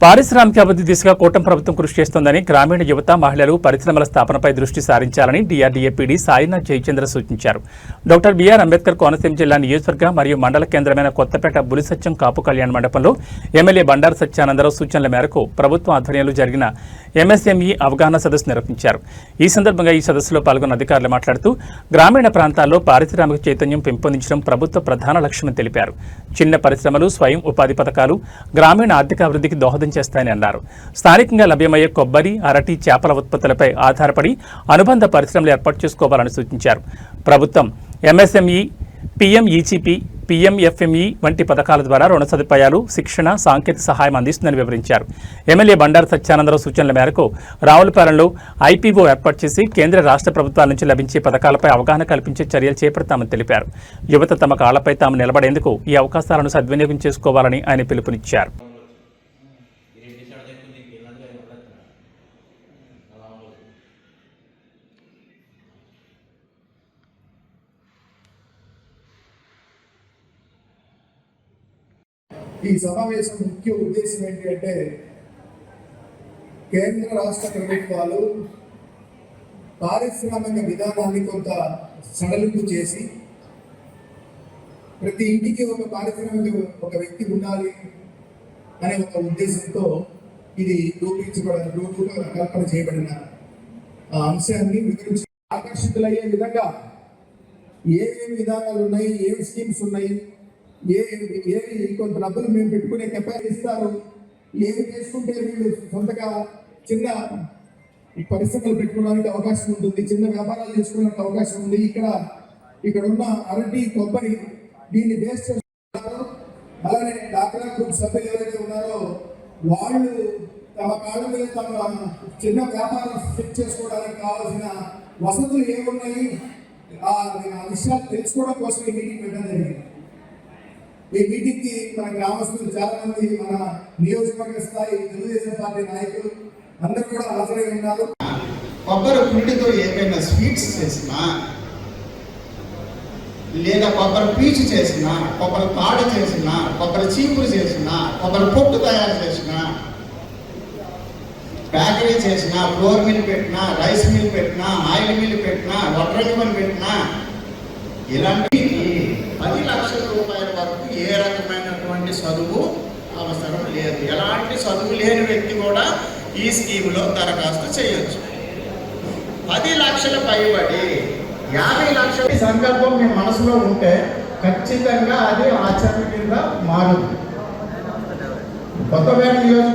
పారిశ్రామిక అభివృద్ధి దిశగా కూటమి ప్రభుత్వం కృషి చేస్తోందని గ్రామీణ యువత మహిళలు పరిశ్రమల స్థాపనపై దృష్టి సారించాలని డిఆర్డీఏ పీడీ సాయినాథ్ జయచంద్ర సూచించారు. డాక్టర్ బిఆర్ అంబేద్కర్ కోనసీమ జిల్లా నియోజకవర్గ మరియు మండల కేంద్రమైన కొత్తపేట బులిసత్యం కాపు కళ్యాణ మండపంలో ఎమ్మెల్యే బండారు సత్యానందరావు సూచనల మేరకు ప్రభుత్వం ఆధ్వర్యంలో జరిగిన ఎంఎస్ఎంఈ అవగాహన సదస్సు నిర్వహించారు. ఈ సందర్భంగా ఈ సదస్సులో పాల్గొన్న అధికారులు మాట్లాడుతూ గ్రామీణ ప్రాంతాల్లో పారిశ్రామిక చైతన్యం పెంపొందించడం ప్రభుత్వ ప్రధాన లక్ష్యమని తెలిపారు. చిన్న పరిశ్రమలు స్వయం ఉపాధి పథకాలు గ్రామీణ ఆర్థికాభివృద్ధికి దోహదం చేస్తాయని అన్నారు. స్థానికంగా లభ్యమయ్యే కొబ్బరి అరటి చేపల ఉత్పత్తులపై ఆధారపడి అనుబంధ పరిశ్రమలు ఏర్పాటు చేసుకోవాలని సూచించారు. ప్రభుత్వం ఎంఎస్ఎంఈ పీఎంఈజీపీ పీఎంఎఫ్ఎంఈ వంటి పథకాల ద్వారా రుణ సదుపాయాలు శిక్షణ సాంకేతిక సహాయం అందిస్తుందని వివరించారు. ఎమ్మెల్యే బండారు సత్యానందరావు సూచనల మేరకు రావులపాలెంలో ఐపీఓ ఏర్పాటు చేసి కేంద్ర రాష్ట్ర ప్రభుత్వాల నుంచి లభించే పథకాలపై అవగాహన కల్పించే చర్యలు చేపడతామని తెలిపారు. యువత తమ కాళ్ళపై తాము నిలబడేందుకు ఈ అవకాశాలను సద్వినియోగం చేసుకోవాలని ఆయన పిలుపునిచ్చారు. ఈ సమావేశం ముఖ్య ఉద్దేశం ఏంటి అంటే కేంద్ర రాష్ట్ర ప్రభుత్వాలు పారిశ్రామిక విధానాన్ని కొంత సడలింపు చేసి ప్రతి ఇంటికి ఒక పారిశ్రామిక ఒక వ్యక్తి ఉండాలి అనే ఒక ఉద్దేశంతో ఇది రూపించబడిన రూపుగా కల్పన చేయబడిన ఆ అంశాన్ని వివరించి ఆకర్షితులయ్యే విధంగా ఏమేమి విధానాలు ఉన్నాయి ఏం స్కీమ్స్ ఉన్నాయి ఏ ఏవి కొంత డబ్బులు మేము పెట్టుకునే కెపాసిటీ ఇస్తారు? ఏమి చేసుకుంటే వీళ్ళు సొంతగా చిన్న పరిశ్రమలు పెట్టుకోవడానికి అవకాశం ఉంటుంది చిన్న వ్యాపారాలు చేసుకోవడానికి అవకాశం ఉంది. ఇక్కడ ఇక్కడ ఉన్న అరటి కొబ్బరి దీన్ని బేస్ చేస్తున్నారు. అలానే డాక్రా గ్రూప్ సభ్యులు ఎవరైతే ఉన్నారో వాళ్ళు తమ కాళ్ళ మీద తమ చిన్న వ్యాపారం ఫిట్ చేసుకోవడానికి కావాల్సిన వసతులు ఏమున్నాయి? ఆ ఆ విషయాలు తెలుసుకోవడం కోసం ఈ మీటింగ్ పెట్టడం జరిగింది. ఈ మీటింగ్కి మన గ్రామస్తులు చాలా మంది మన నియోజకవర్గ స్థాయి తెలుగుదేశం పార్టీ నాయకులు అందరూ కూడా హాజరై ఉన్నారు. కొబ్బరి పిండితో ఏమైనా స్వీట్స్ చేసినా లేదా కొబ్బరి పీచు చేసినా కొబ్బరి తాడు చేసినా కొబ్బరి చీపురు చేసినా కొబ్బరి పొట్టు తయారు చేసినా బేకరీ చేసినా ఫ్లోర్ మిల్ పెట్టినా రైస్ మిల్ పెట్టినా ఆయిల్ మిల్ పెట్టినా వడ్రంగి మిల్ పెట్టినా ఇలాంటి పది లక్షల రూపాయల వరకు ఏ రకమైనటువంటి చదువు అవసరం లేదు. ఎలాంటి చదువు లేని వ్యక్తి కూడా ఈ స్కీమ్లో దరఖాస్తు చేయొచ్చు. పది లక్షల పైబడి యాభై లక్షల సంకల్పం మీ మనసులో ఉంటే ఖచ్చితంగా అది ఆచరణ కింద మారుతుంది కొత్తపేట చూసి